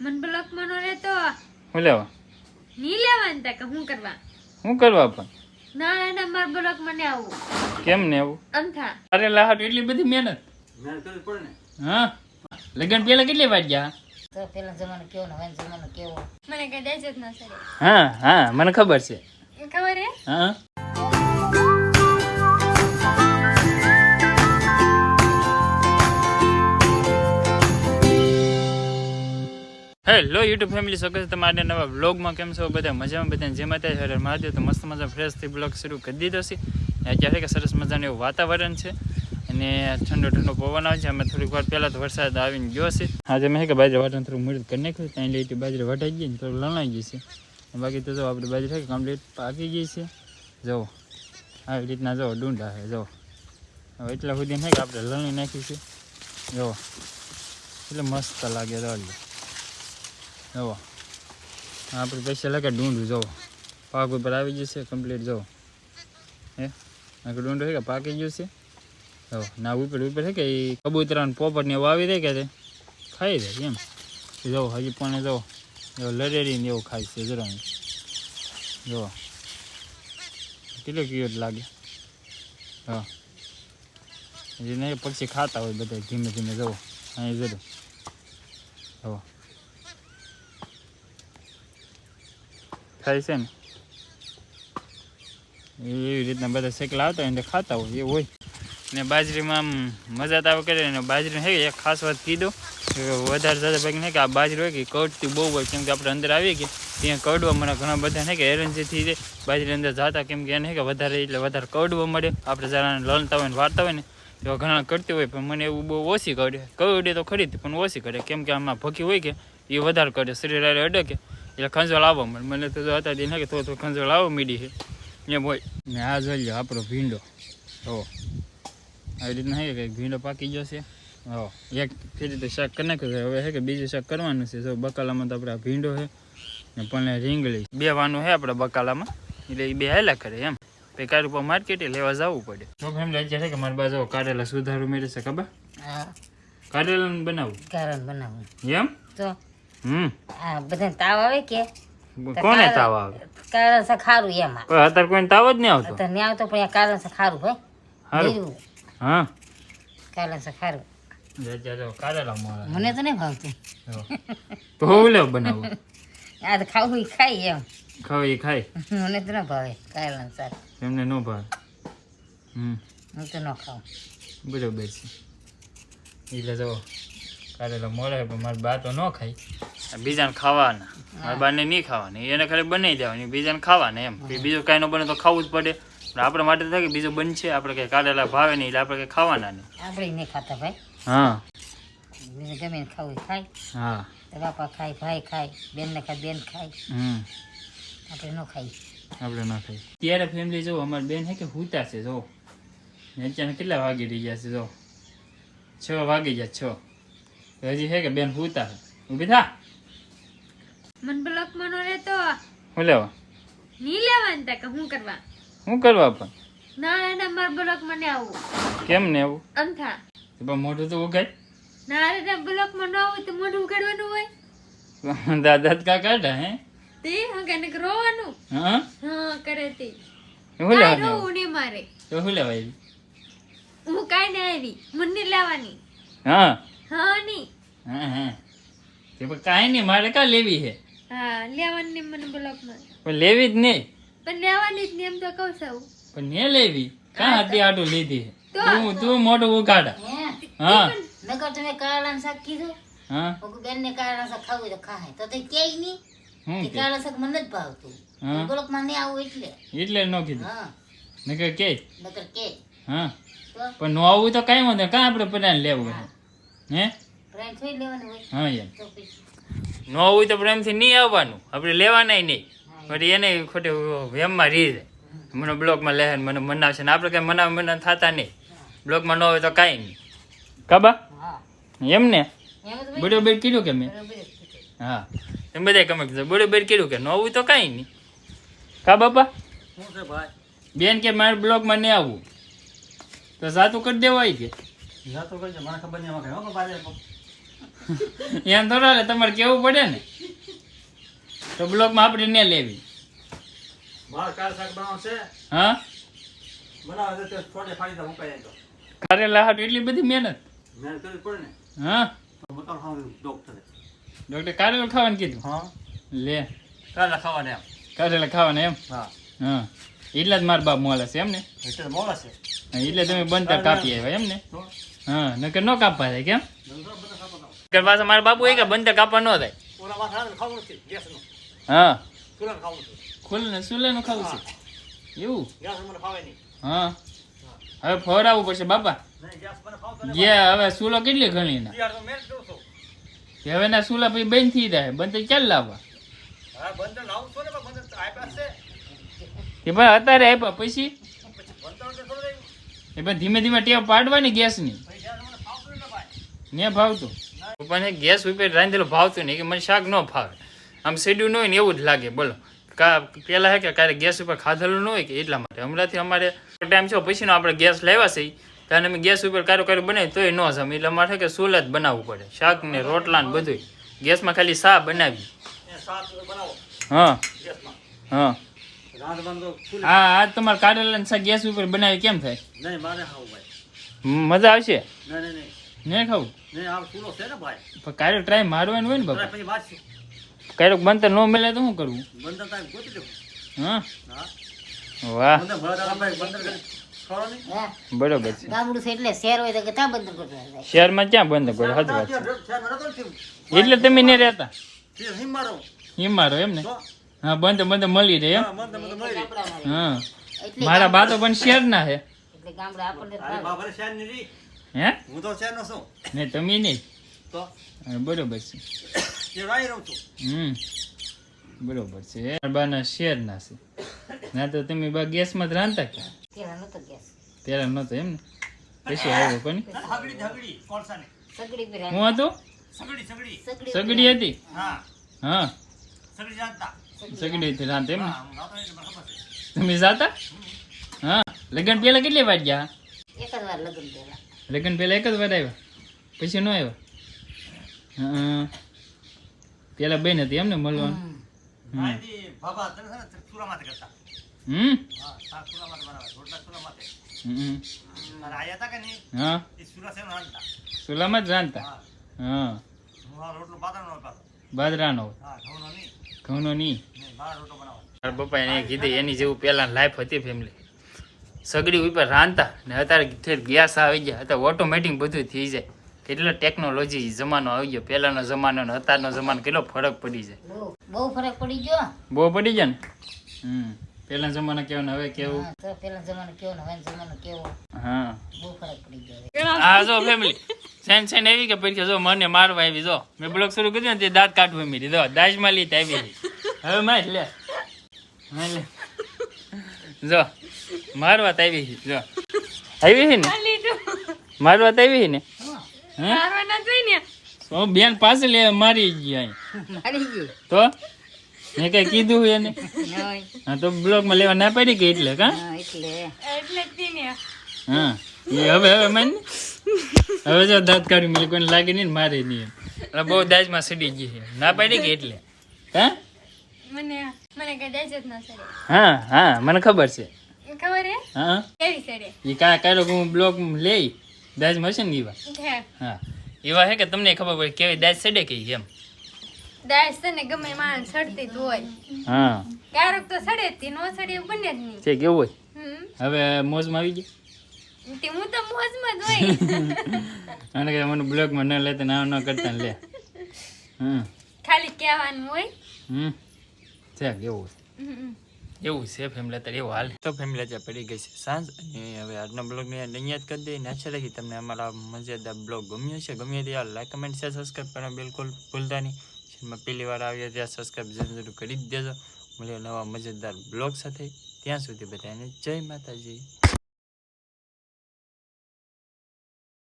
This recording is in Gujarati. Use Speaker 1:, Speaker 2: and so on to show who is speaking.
Speaker 1: મન બ્લોક મનો રે તો
Speaker 2: હું લેવા?
Speaker 1: ની લેવાનું તા કે હું કરવા?
Speaker 2: શું કરવા પણ?
Speaker 1: ના ના માર બ્લોક મને આવું.
Speaker 2: કેમ ને એવું
Speaker 1: થા
Speaker 2: અરે લાહટ એટલી બધી મહેનત. હા? લગન પેલા કેટલી વાર ગયા?
Speaker 3: તો પેલા જમાનો કેવો ને હવે જમાનો કેવો?
Speaker 1: મને કઈ દેજ જ ન સરે
Speaker 2: હા હા મને ખબર છે.
Speaker 1: ખબર હે?
Speaker 2: હા. હેલો યુટ્યુબ ફેમિલી સ્વાગત તમારા નવા બ્લોગમાં કેમ છો? બધા મજામાં? બધા જેમાં ત્યાં હરે તો મસ્ત મજા ફ્રેશથી બ્લોગ શરૂ કરી દીધો છે. અત્યારે કે સરસ મજાનું એવું વાતાવરણ છે. અને ઠંડો ઠંડો પવન આવે છે. અમે થોડીક વાર પહેલાં તો વરસાદ આવીને ગયો છે. આજે મેં કે બાજરી વાટણ થોડું મુહૂર્ત કરી નાખ્યું ત્યાં લઈ બાજરી વટાઈ ગઈ ને થોડું લણાઈ ગઈ છે. બાકી તો જો આપણે બાજરી કમ્પ્લીટ પાકી ગઈ છે. જુઓ આવી રીતના જુઓ ડુંડા છે જુઓ હવે એટલા સુધી નહીં કે આપણે લણી નાખીશું જુઓ એટલે મસ્ત લાગે રોલી જુઓ. આપણે પૈસા લાગે ડુંડું જુઓ. પાક ઉપર આવી જશે કમ્પ્લીટ જુઓ. હે? આખું ડુંડું છે કે પાકી ગયું છે? જુઓ. ના ઉપર ઉપર છે કે એ કબૂતરા પોપટ ને એવું આવી દે કે ખાઈ દે એમ. જુઓ, હજી પણ જુઓ. જો લડેરી ને એવું ખાય છે જરા જુઓ. કેટલો ક્યુટ લાગે. હા હજી નહીં પક્ષી ખાતા હોય બધા ધીમે ધીમે, જુઓ. અહીં જરૂર જુઓ. ખાય છે ને? એવી રીતના બધા શેકલા આવતા હોય ખાતા હોય એ હોય. ને બાજરીમાં આમ મજા તો આવે કરે ને બાજરી હે, એક ખાસ વાત કીધું વધારે જતા ભાગી નહીં કે આ બાજરી હોય કે કડતી બહુ હોય, કેમ કે આપણે અંદર આવીએ કે ત્યાં કડવા મને ઘણા બધા ને કે જે બાજરી અંદર જતા, કેમ કે એને કે વધારે એટલે વધારે કડવા મળે. આપણે જરાને લણતા હોય ને વાર્તા હોય ને, એવા ઘણા કરતી હોય, પણ મને એવું બહુ ઓછી કરે કવડે તો ખરી પણ ઓછી કરે કેમ કે આમાં ભકી હોય કે એ વધારે કરે શરીર અડકે. એટલે ખંજો આવવા મળે મને તો હતા દિન હે કે તો તો ખંજવાળ આવવા મીડી છે ને બોય ને આ જોઈ લો આપણો ભીંડો. હો આવી રીતના હે કે ભીંડો પાકી ગયો છે. હો એક ફેરી તો શાક કરી નાખ્યું હવે હે કે બીજું શાક કરવાનું છે. જો બકાલામાં તો આપણે આ ભીંડો છે ને પણ રીંગળી બે વાનું છે આપણે બકાલામાં. એટલે એ બે હેલા કરે એમ. પછી કાલ ઉપર માર્કેટે લેવા જવું પડે. તો એમ અત્યારે છે કે મારી બાજુ કારેલા સુધારું મેળે છે ખબર?
Speaker 3: હા.
Speaker 2: કારેલાનું બનાવું?
Speaker 3: કારણ બનાવું.
Speaker 2: એમ?
Speaker 3: તો?
Speaker 2: હમ.
Speaker 3: હા બધા તાવ આવે કે?
Speaker 2: કોને તાવ આવે?
Speaker 3: કારણ છે ખારું એમાં.
Speaker 2: કોઈ અત્યારે કોઈને તાવ જ નહીં આવતો?
Speaker 3: અત્યારે નહીં આવતો પણ આ કારણ છે ખારું હોય.
Speaker 2: સારું હા.
Speaker 3: કારણ છે ખારું
Speaker 2: જો કારેલા મોળા
Speaker 3: મને તો નહીં ભાવતું.
Speaker 2: તો હું લેવ બનાવું?
Speaker 3: આ તો ખાવું ઈ ખાય એમ.
Speaker 2: ખાવ એ ખાય?
Speaker 3: મને તો ન ભાવે કારેલાનું શાક
Speaker 2: એમને ન ભાવે. હમ.
Speaker 3: હું તો ન ખાઉં.
Speaker 2: બરોબર છે. એટલે જો કારેલા મોળા પણ મારા બા તો ન ખાય. બીજાને ખાવાના. મારા બાને નહીં ખાવાની. એને ખાલી બનાવી દેવાની. બીજાને ખાવાના એમ. બીજું કાંઈ ન બને તો ખાવું જ પડે. પણ આપણા માટે થાય કે બીજું બનશે? આપણે કંઈ કાઢેલા ભાવે નહીં એટલે આપણે કંઈ ખાવાના નહીં.
Speaker 3: આપણે નહીં ખાતા ભાઈ.
Speaker 2: હા.
Speaker 3: બીજું જમીન ખાવું ખાય.
Speaker 2: હા.
Speaker 3: બાપા ખાય ભાઈ ખાય બેન ને ખાય બેન ખાય.
Speaker 2: હમ.
Speaker 3: આપણે ન ખાઈ
Speaker 2: આપણે ના ખાઈ ત્યારે ફેમિલી જો અમારી બેન હે કે હુતા છે જો. ને કેટલા વાગી રહ્યા છે જો. છ વાગી ગયા છ. હજી હે કે બેન હુતા છે. ઊભી થા.
Speaker 1: મન બ્લોક મનો રે તો
Speaker 2: હું લેવા?
Speaker 1: ની લેવાનું તા કે હું કરવા?
Speaker 2: હું કરવા પણ?
Speaker 1: ના ના માર બ્લોક મને આવું.
Speaker 2: કેમ ને એવું
Speaker 1: અમથા
Speaker 2: તો પણ મોઢું તો ઉગાય
Speaker 1: ના ના બ્લોકમાં આવું તો મોઢું ઉગાડવાનું હોય.
Speaker 2: દાદા કા કાઢા હે?
Speaker 1: તે હંગાને રોવાનું.
Speaker 2: હા?
Speaker 1: હા કરે તે.
Speaker 2: હું
Speaker 1: કાંઈ
Speaker 2: લેવા
Speaker 1: રોવું નહીં મારે.
Speaker 2: તો હું લેવા આવી?
Speaker 1: હું કાઈ ને આવી. મને લેવાની.
Speaker 2: હા?
Speaker 1: હા ની
Speaker 2: હા હા. તે પણ કાંઈ નહીં મારે કાં લેવી છે?
Speaker 1: હા લેવાની મને બ્લોકમાં
Speaker 2: પણ લેવી જ નહીં.
Speaker 1: પણ લેવાની જ નહીં એમ તો કહું છું.
Speaker 2: પણ ને લેવી. કાં હતી આટું લીધી
Speaker 1: તો-
Speaker 2: તું તું મોટું ઉગાડા
Speaker 3: હે
Speaker 2: હા.
Speaker 3: નકર તમે કારેલાનું શાક કીધું.
Speaker 2: હા.
Speaker 3: બેન ને કારેલાનું શાક ખાવું તો ખાય તો તે કે નહીં
Speaker 2: શું
Speaker 3: કે
Speaker 2: કે?
Speaker 3: કારેલા શાક મને જ ભાવતું.
Speaker 2: હા.
Speaker 3: ગોળકમાં નહીં આવું એટલે.
Speaker 2: એટલે ન કીધું?
Speaker 3: હા.
Speaker 2: નકર કે?
Speaker 3: નકર કે.
Speaker 2: હા. પણ નો આવું તો કઈ વાંધો કાં આપણે પેલા લેવું હે. હે?
Speaker 3: થઈ લેવાનું હોય.
Speaker 2: હા યાર. ન હોય તો પ્રેમથી નહીં આવવાનું. આપણે લેવાના નહીં. પછી એને ખોટે વેમમાં રહી જાય. મને બ્લોકમાં લે મને મનાવશે ને આપણે કાંઈ મનાવ મના થતા નહીં. બ્લોકમાં ન હોય તો કાંઈ નહીં. કાબા? એમ ને? બરોબર કીધું કે મેં. હા. એમ બધા કમે કીધું. બરોબર કીધું કે ન હોય તો કાંઈ નહીં. કા બાપા? બેન કે મારે બ્લોકમાં નહીં આવવું. તો સાતું કરી દેવાય કે? એમ થોડા લે તમારે કેવું પડે ને? તો બ્લોકમાં આપણે ને લેવી. હા?
Speaker 4: તો તો
Speaker 2: કારેલા હાટ એટલી બધી મહેનત.
Speaker 4: ને?
Speaker 2: હા?
Speaker 4: તો ડોક્ટરે
Speaker 2: કારેલા ખાવાનું કીધું?
Speaker 4: હા.
Speaker 2: લે.
Speaker 4: કાલે ખાવાને એમ?
Speaker 2: કારેલા ખાવાના એમ?
Speaker 4: હા.
Speaker 2: હા. એટલા જ મારા બાપ મોલા છે એમ ને?
Speaker 4: એટલે મોડા છે.
Speaker 2: એટલે તમે બનતા કાપી આવ્યા એમ ને? હા. નકર ન કાપવા થાય કેમ? નકર પાછા મારા બાપુ એ કે બંદર કાપવા ન થાય હા. ખુલ્લે સુલેનું ખાવું છે. એવું? હા. હવે ફોરાવવું પડશે બાપા. ગયા હવે સુલો કેટલી ઘણી ના હવે ના સુલા પછી બંધ થઈ જાય.
Speaker 4: બંદર ક્યારે લાવવા?
Speaker 2: એ ભાઈ અત્યારે આપ્યા પછી? એ ભાઈ ધીમે ધીમે ટેવ પાડવાની ગેસની.
Speaker 4: ને
Speaker 2: ભાવતું પપ્પાને ગેસ ઉપર રાંધેલું ભાવતું નહીં કે મને શાક ન ભાવે આમ સીડ્યું ન હોય ને એવું જ લાગે બોલો. કા પેલા હે કે ક્યારે ગેસ ઉપર ખાધેલું ન હોય કે એટલા માટે. હમણાંથી અમારે ટાઈમ છે પછીનો આપણે ગેસ લેવા છે ત્યારે અમે ગેસ ઉપર કારો કારો બનાવી તોય ન જમે એટલે અમારે કે સોલ જ બનાવવું પડે. શાક ને રોટલા ને બધું ગેસમાં ખાલી શા બનાવી. હા. હા.
Speaker 4: ચૂલે
Speaker 2: આ તમારે કાઢેલા ગેસ ઉપર બનાવી કેમ થાય? મજા આવશે?
Speaker 4: નહીં
Speaker 2: ખાવું?
Speaker 4: નહીં આ ચૂલો છે ને ભાઈ.
Speaker 2: પણ કારે ટ્રાય મારવાનું હોય ને બાપા.
Speaker 4: પછી વાત છે.
Speaker 2: કારેક ન મળે તો શું કરવું
Speaker 4: બંદર તારે ગોતી દઉં.
Speaker 2: હા?
Speaker 4: હા.
Speaker 2: વાહ.
Speaker 4: બંદર ભરા ભાઈ બંદર
Speaker 2: બરોબર છે.
Speaker 3: ગામડું છે એટલે શહેર હોય તો કે બંધ
Speaker 2: શહેરમાં ક્યાં બંધ કરે? સાચી વાત
Speaker 4: ને.
Speaker 2: છે એટલે તમે નહીં રહેતા?
Speaker 4: તે મારો
Speaker 2: હિમારો એમ ને? હા બંધ બંધ મળી રહે એમ.
Speaker 4: હા,
Speaker 2: મારા બા તો પણ શહેરના છે.
Speaker 3: એટલે ગામડા આપણને
Speaker 2: હે?
Speaker 4: હું તો શેરનો છું?
Speaker 2: ને તમે નહીં?
Speaker 4: તો?
Speaker 2: બરોબર છે.
Speaker 4: તે રાહી રહું છું.
Speaker 2: હમ. બરોબર છે. બાના શેર ના છે? ના તો તમે બા ગેસમાં જ રાંધતા કે?
Speaker 3: પેલા નહોતો ગેસ.
Speaker 2: પેલા નતો એમ ને? પછી આવ્યો કોની?
Speaker 4: સગડી સગડી કોલસાને.
Speaker 3: સગડી પર
Speaker 2: હું હતું?
Speaker 4: સગડી સગડી.
Speaker 2: સગડી હતી?
Speaker 4: હા.
Speaker 2: હા.
Speaker 4: સગડી
Speaker 2: સગડી હતી રાંધ એમ ને? તમે જાતા? હા. લગ્ન પેલા કેટલી વાગ્યા?
Speaker 3: એક જ વાર લગન પેલા
Speaker 2: લગ્ન પહેલાં એક જ વાર આવ્યા પછી ન આવ્યા હા પેલા બેન હતી એમ ને મળવાનું હમ
Speaker 4: હા
Speaker 2: ચૂલામાં જ રાંધતા
Speaker 4: હા
Speaker 2: બાજરાનો
Speaker 4: ઘઉંનો નહીં
Speaker 2: પપ્પા એને કીધી એની જેવું પેલા લાઈફ હતી ફેમિલી સગડી ઉપર રાંધતા ને અત્યારે ઠેર ગેસ આવી ગયા. અત્યારે ઓટોમેટિક બધું થઈ જાય. કેટલો ટેકનોલોજી જમાનો આવી ગયો. પહેલાનો જમાનો ને અત્યારનો જમાનો કેટલો ફરક પડી જાય.
Speaker 3: બહુ ફરક પડી ગયો.
Speaker 2: બહુ પડી જાય ને? હમ. પેલા જમાનો કેવો ને હવે કેવું?
Speaker 3: પેલા જમાનો કેવો ને હવે જમાનો કેવો?
Speaker 2: હા.
Speaker 3: બહુ ફરક પડી ગયો
Speaker 2: હા જો ફેમિલી સેન સેન આવી કે પડી જો મને મારવા આવી જો. મેં બ્લોક શરૂ કર્યો ને તે દાંત કાઢવા મીરી દો દાજમાં લીત આવી. હવે માર લે. હા, લે. જો. મારવા તો આવી છે, જો. આવી છે ને? મારવા તો આવી છે ને? તો બેન પાસે લે મારી ગયા અહીં.
Speaker 3: મારી ગઈ
Speaker 2: તો? મેં કઈ કીધું એને? હા તો બ્લોકમાં લેવા ના પાડી કે એટલે કા?
Speaker 3: હા, એટલે.
Speaker 1: એટલે જ
Speaker 2: હા એ હવે હવે મને હવે જો દાંત કાઢી મિલી કોઈને લાગે નહીં ને મારે નહીં એમ. એટલે બહુ દાજમાં સડી ગઈ છે. ના પાડી કે એટલે? હા?
Speaker 1: મને મને કઈ દાજ જ ના સડે.
Speaker 2: હા હા મને ખબર છે.
Speaker 1: ખબર હે?
Speaker 2: હા
Speaker 1: કેવી સડે
Speaker 2: ઈ કા કારો હું બ્લોક લઈ દાજ મળશે ને એવા
Speaker 1: હા.
Speaker 2: એવા હે કે તમને ખબર પડે કેવી દાજ સડે કે એમ?
Speaker 1: દાજ છે ને ગમે માણસ સડતી જ હોય.
Speaker 2: હા.
Speaker 1: ક્યારેક તો સડે જ તે નો સડે એવું બને જ નહીં.
Speaker 2: છે કેવું હોય? હવે મોજમાં આવી ગયો?
Speaker 1: તે હું તો મોજમાં જ હોય.
Speaker 2: અને કે મને બ્લોકમાં ન લેતા ના ન કરતા લે. હમ.
Speaker 1: ખાલી કહેવાનું હોય.
Speaker 2: હમ. છે કેવું. એવું છે ફેમિલી અત્યારે એવું હાલ. તો ફેમિલી અત્યારે પડી ગઈ છે, સાંજ. અને હવે આજનો બ્લોગને અહીંયા જ કરી દઈએ. નાચે રાખી તમને અમારા મજેદાર બ્લોગ ગમ્યો છે ગમ્યો ત્યારે યાર લાઈક કમેન્ટ શેર સબસ્ક્રાઈબ કરવાનું બિલકુલ ભૂલતા નહીં. ચેનલમાં પહેલી વાર આવ્યા ત્યાં સબસ્ક્રાઈબ જરૂર જરૂર કરી જ દેજો. મળીએ નવા મજેદાર બ્લોગ સાથે. ત્યાં સુધી બધાને જય માતાજી.